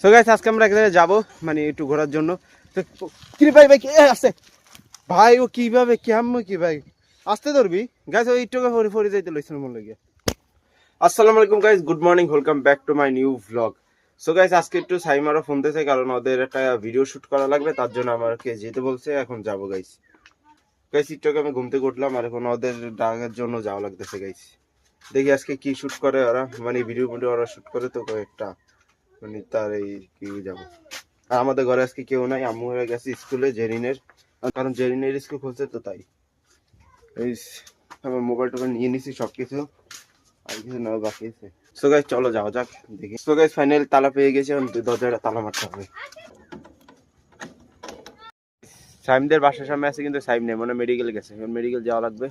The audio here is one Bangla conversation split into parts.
সো গাইস আজকে আমরা মানে একটু ঘোরার জন্য। তো কি ভাই ভাই, কে ভাই, ও কীভাবে কি ভাই? আসতে ধরবি? গাইস ওই ফরি ফরি যাইতে লইছিল আসসালামু আলাইকুম guys good morning welcome back to my new vlog so guys আজকে একটু সাইমারও ফোন দিয়েছে, কারণ ওদের একটা ভিডিও শুট করা লাগবে, তার জন্য আমাকে যেতে বলছে, এখন যাব গাইস গাইস একটু আমি ঘুম থেকে উঠলাম, আর এখন ওদের ডাকার জন্য যাওয়া লাগতেছে গাইস দেখি আজকে কি শুট করে ওরা মানে ভিডিও ভিডিও ওরা শুট করে, তো মানে তার এই কি আর আমাদের ঘরে আজকে কেউ নাই গেছে স্কুলে, জেরিনের। কারণ জেরিনের স্কুল খুলছে তো তাই। এই আমার মোবাইল টোবাইল নিয়ে নিছি সব কিছু আর কিছু বাকি আছে। সো গাইস চলো যাক, দেখি। সো গাইস ফাইনাল তালা পেয়ে গেছে, এখন দরজাটা তালা মারতে হবে। সাইমদের বাসার সামনে আছে কিন্তু সাইম নেই মানে মেডিকেল গেছে। এখন মেডিকেল যাওয়া লাগবে।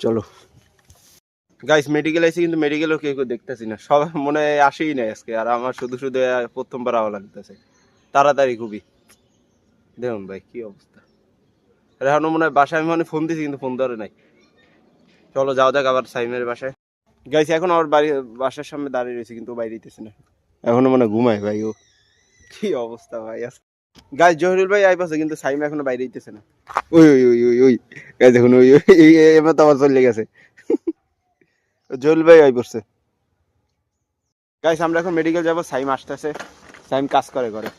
চলো। গাইস মেডিকেল আছে কিন্তু মেডিকেলও কেউ দেখতেছি না। সব মনে হয় আসেই নাই আজকে আর আমার শুধু শুধু প্রথমবার আওয়া লাগতেছে। তাড়াতাড়ি খুবই। দেখুন ভাই কি অবস্থা। এখনও মনে হয় বাসায় আমি মানে ফোন দিছি কিন্তু ফোন ধরে নাই। চলো যাও যাক আবার সাইমের বাসায়। গাইছি এখন ওর বাড়ি বাসার সামনে দাঁড়িয়ে রয়েছে কিন্তু বাইরে দিতেছে না। এখনও মানে ঘুমায় ভাই ও। কি অবস্থা ভাই আজকে। গাইস জহিরুল ভাই আইপাছে কিন্তু সাইম এখনও বাইরে দিতেছে না। ওই ওই ওই ওই ওই। দেখুন ওই ওই ওই, এবার তো আবার চলে গেছে। জহিরুল ভাই আই পড়ছে। গাইস আমরা এখন মেডিকেল যাব সাইম আসতেছে। সাইম কাজ করে ঘরে।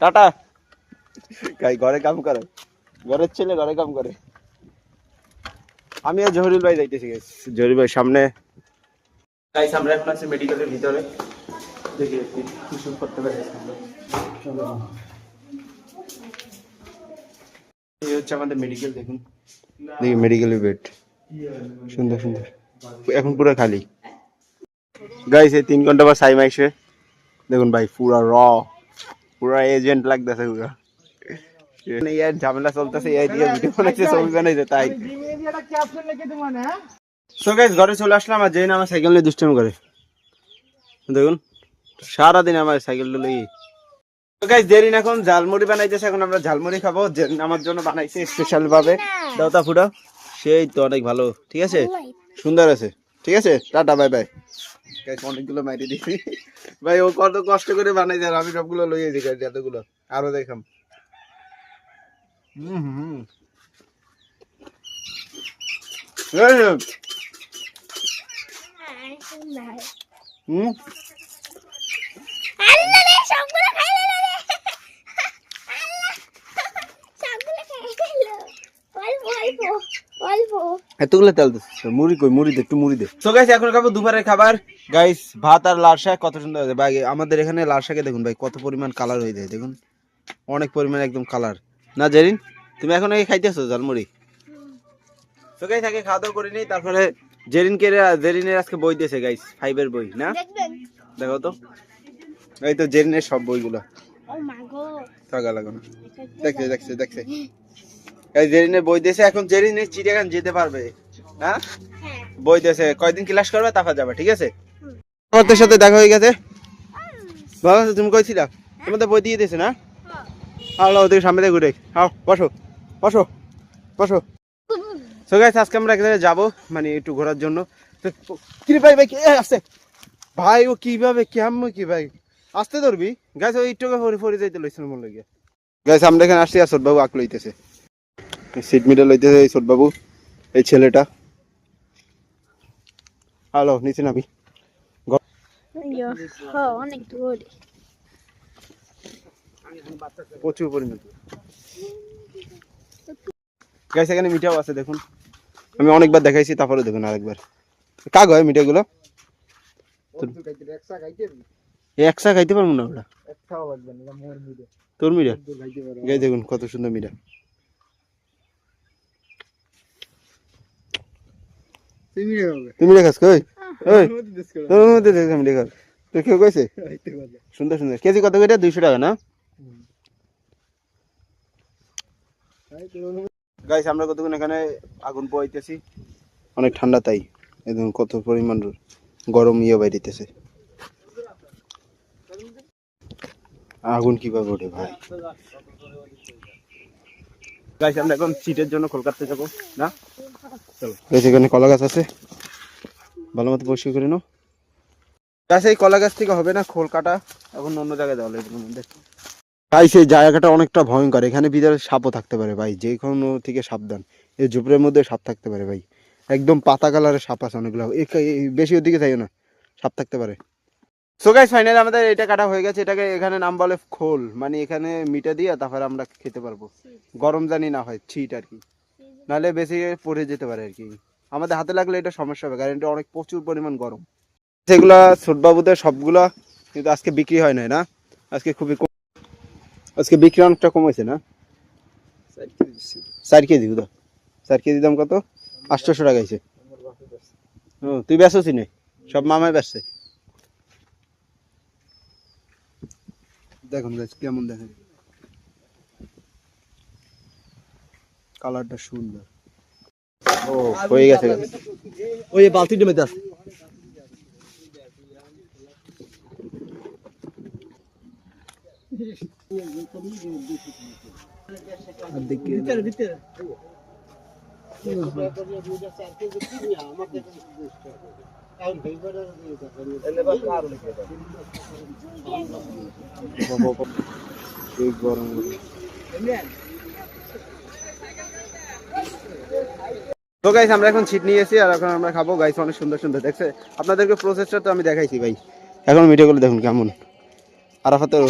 টাটা। গাই ঘরে কাম করে। ঘরের ছেলে ঘরে কাম করে। আমি আর জহিরুল ভাই যাইতেছি গাইস জহিরুল ভাই সামনে। গাইস আমরা এখন আছি মেডিকেলের ভিতরে। দেখি দেখি কি শুরু করতে পারি। এই হচ্ছে আমাদের মেডিকেল দেখুন। দেখি মেডিকেলের বেড সুন্দর সুন্দর। এখন পুরো খালি। গাইস এই তিন ঘণ্টা পর সাইম আইসে দেখুন ভাই, পুরা র পুরা এজেন্ট লাগতেছে পুরা। মানে ঝামেলা চলতেছে, এই দিয়ে ভিডিও বানাইছে, ছবি বানাইছে, তাই। সো গাইস ঘরে চলে আসলাম আর যেই না সাইকেল নিয়ে দুষ্টামি করে। দেখুন, সারাদিন আমার সাইকেলটা লই গাইস জেরিন এখন ঝালমুড়ি বানাইতেছে, এখন আমরা ঝালমুড়ি খাব। আমার জন্য বানাইছে স্পেশাল ভাবে। দাওতা ফুডা সেই তো অনেক ভালো, ঠিক আছে? সুন্দর আছে ঠিক আছে টাটা বাই বাই অনেকগুলো মাইরে দিছি ভাই ও কত কষ্ট করে বানাইছে আর আমি সবগুলো লই আইছি গাইস এতগুলো আরও দেখাম এতগুলো তেল দিস মুড়ি কই মুড়ি দে একটু মুড়ি দে। তো গাইস এখন খাব দুপুরের খাবার। গাইস ভাত আর লাল শাক কত সুন্দর হয়েছে। ভাই আমাদের এখানে লাল শাকে দেখুন ভাই কত পরিমাণ কালার হয়ে যায় দেখুন। অনেক পরিমাণ একদম কালার না জেরিন তুমি এখন এই খাইতেছো ঝালমুড়ি? তো গাইস আগে খাওয়া দাওয়া করে নিই তারপরে জেরিনকে জেরিনের আজকে বই দিয়েছে গাইস ফাইভের বই না? দেখো তো। এই তো জেরিনের সব বইগুলো। থাকা লাগো না। দেখছে দেখছে দেখছে। এই জেরিনের বই দিয়েছে এখন চিড়িয়াখান যেতে পারবে। হ্যাঁ? বই দিয়েছে কয়দিন ক্লাস করবে তারপর যাবে ঠিক আছে? তোমাদের সাথে দেখা হয়ে গেছে। ভালো আছো তুমি কইছিলা তোমাদের বই দিয়ে দিয়েছে না? ওদের সামনে ঘুরে আও বসো বসো বসো। সো গাইস আজকে আমরা এখানে যাব মানে একটু ঘোরার জন্য। কি ভাই ভাই কে আছে ভাই ও কীভাবে কেমন কি ভাই? আসতে ধরবি? গাইস ওই একটু ফরি ফরি যাইতে লইছিল মন লাগে গাইস আমরা এখানে আসছি আর বাবু আক লইতেছে সিট লইতেছে এই বাবু এই ছেলেটা। হ্যালো নিচে নামি। অনেক দূর। প্রচুর পরিমাণ। গাইস এখানে মিঠাও আছে দেখুন। আমি অনেকবার দেখাইছি তারপরে দেখুন আরেকবার। কাগ হয় মিঠাগুলো? একসা খাইতে পারব না ওটা তোর মিঠা? গাই দেখুন কত সুন্দর মিঠা। তুমি দেখাস কই? ওই তোর মধ্যে আমি দেখাস তো কেউ কইছে? সুন্দর সুন্দর। কেজি কত করে? দুইশো টাকা না? গাইস আমরা কতক্ষণ এখানে আগুন পোয়াইতেছি অনেক ঠান্ডা তাই। একদম কত পরিমাণ গরম ইয়ে বাইরিতেছে। আগুন কীভাবে ওঠে ভাই? গাইস আমরা এখন জন্য যাব না? চলো। এখানে কলা গাছ আছে। ভালো মতো পরিষ্কার করে নাও। গাছ এই কলা গাছ থেকে হবে না খোল কাটা? এখন অন্য জায়গায় দেওয়া লাগবে মধ্যে তাই সেই জায়গাটা অনেকটা ভয়ঙ্কর। এখানে ভিতরে সাপও থাকতে পারে ভাই যে কোনো থেকে সাবধান। এই ঝুপড়ের মধ্যে সাপ থাকতে পারে ভাই। একদম পাতা কালারের সাপ আছে অনেকগুলো। বেশি ওদিকে যাইও না সাপ থাকতে পারে। সো গাইস ফাইনালি আমাদের এটা কাটা হয়ে গেছে। এটাকে এখানে নাম বলে খোল। মানে এখানে মিটা দিয়ে তারপরে আমরা খেতে পারব। গরম জানি না হয় ছিট আর কি। নাহলে বেশি পড়ে যেতে পারে আর কি। আমাদের হাতে লাগলে এটা সমস্যা হবে কারণ এটা অনেক প্রচুর পরিমাণ গরম। সেগুলা ছোটবাবুদের সবগুলা কিন্তু আজকে বিক্রি হয় নাই না? আজকে খুবই কম। আজকে বিক্রি অনেকটা কম হয়েছে না? চার কেজি তো চার কেজি দাম কত? আটশোশো টাকা হয়েছে। ও তুই ব্যস্ত নে? সব মামায় বেসছে দেখুন গাছ কেমন দেখেন? কালারটা সুন্দর। ও হয়ে গেছে। ওই বালতিটা মেতে আছে আর দেখি। এই গরম তো গাইস আমরা এখন ছিট নিয়ে এসেছি আর এখন আমরা খাব। গাইস অনেক সুন্দর সুন্দর, দেখছে? আপনাদেরকে প্রসেসটা তো আমি দেখাইছি ভাই। এখন ভিডিওগুলো দেখুন কেমন। আরাফাতের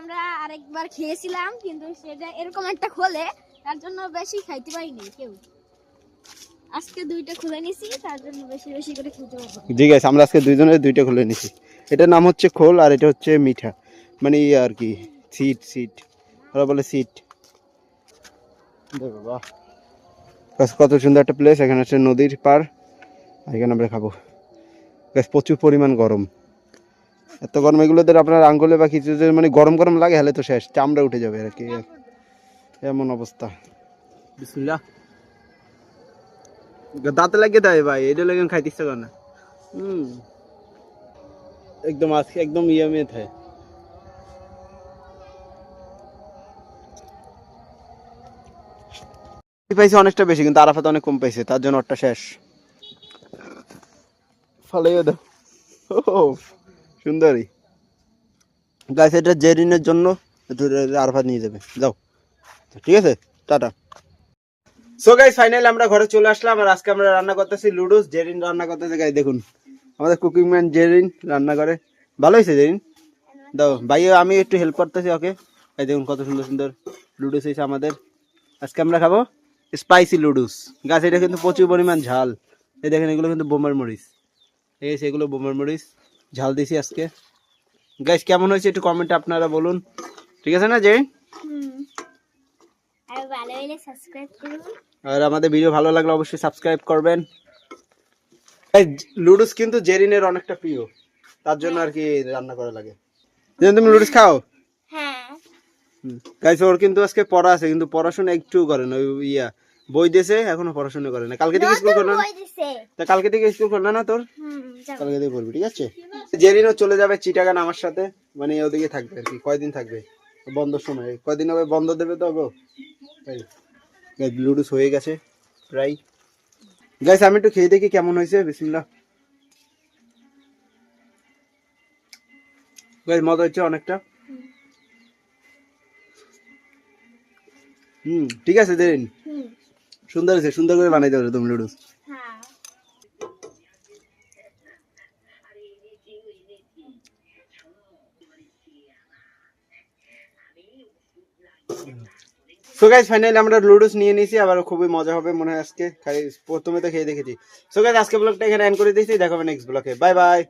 আমরা আরেকবার খেয়েছিলাম, কিন্তু সেটা এরকম একটা খোলে, তার জন্য বেশি খাইতে পারিনি কেউ। আজকে দুইটা খুলে নিছি তার জন্য বেশি বেশি করে খেতে জি গাইস আমরা আজকে দুইজনের দুইটা খুলে নিছি। এটার নাম হচ্ছে খোল আর এটা হচ্ছে মিঠা। মানে ইয়ে আর কি সিট সিট ওরা বলে সিট দেখো বাহ। কত সুন্দর একটা প্লেস এখানে হচ্ছে নদীর পার এখানে আমরা খাব। গাছ প্রচুর পরিমাণ গরম। এত গরম এগুলোদের আপনার আঙ্গুলে বা কিছু মানে গরম গরম লাগে হলে তো শেষ। চামড়া উঠে যাবে আর কি। এমন অবস্থা। বিসমিল্লাহ। দাঁতে লাগিয়ে দেয় ভাই এটা লেগে খাইতে ইচ্ছা করে না। হুম। একদম আজকে একদম ইয়ামে থাকে। পাইছে অনেকটা বেশি কিন্তু আরাফাত অনেক কম পাইছে তার জন্য ওরটা শেষ। ফালাইও দাও। ও সুন্দরী। গাছ এটা জেরিনের জন্য আরাফাত নিয়ে যাবে। যাও। ঠিক আছে টাটা। সো গাইস ফাইনালি আমরা ঘরে চলে আসলাম আর আজকে আমরা রান্না করতেছি লুডুস। জেরিন রান্না করতেছে গাই দেখুন। আমাদের কুকিং ম্যান জেরিন রান্না করে। ভালো হয়েছে, জেরিন? দাও ভাই আমি একটু হেল্প করতেছি ওকে। এই দেখুন কত সুন্দর সুন্দর লুডুস হয়েছে আমাদের। আজকে আমরা খাব স্পাইসি লুডুস। গাছ এটা কিন্তু প্রচুর পরিমাণ ঝাল। এই দেখেন, এগুলো কিন্তু বোমার মরিচ। ঠিক আছে এগুলো বোমার মরিচ। ঝাল দিছি আজকে। গাইস কেমন হয়েছে একটু কমেন্টে আপনারা বলুন। ঠিক আছে না, জেরিন? আর ভালো হলে সাবস্ক্রাইব করুন। আর আমাদের ভিডিও ভালো লাগলে অবশ্যই সাবস্ক্রাইব করবেন। লুডুস কিন্তু জেরিনের অনেকটা প্রিয়। তার জন্য আর কি রান্না করা লাগে। যেন তুমি লুডুস খাও? হ্যাঁ। গাইস ওর কিন্তু আজকে পড়া আছে কিন্তু পড়াশোনা একটু করে না ওই ইয়া। বই দিয়েছে এখনও পড়াশোনা করে না। কালকে থেকে স্কুল করবে না। তা কালকে থেকে স্কুল করবে না তোর? হুম কালকে থেকে করবি ঠিক আছে? জেরিনও চলে যাবে চিটাগান আমার সাথে। মানে ওদিকে থাকবে আর কি কয়দিন থাকবে? বন্ধ সময় কয়দিন হবে বন্ধ দেবে তো গো? তাই লুডুস হয়ে গেছে প্রায়। গাইস আমি একটু খেয়ে দেখি কেমন হয়েছে বিসমিল্লাহ। গাইস মজা হচ্ছে অনেকটা। হুম ঠিক আছে দেরিন সুন্দর হয়েছে সুন্দর করে বানাইতে পারো তুমি লুডুস হ্যাঁ সো গাইস ফাইনালি আমরা লুডুস নিয়ে নিয়েছি, আবার খুবই মজা হবে মনে হয় আজকে। খাই প্রথমে তো খেয়ে দেখেছি। সো গাইস আজকে ব্লগটা এখানে এন্ড করে দিয়েছি দেখাবে নেক্সট ব্লগে বাই বাই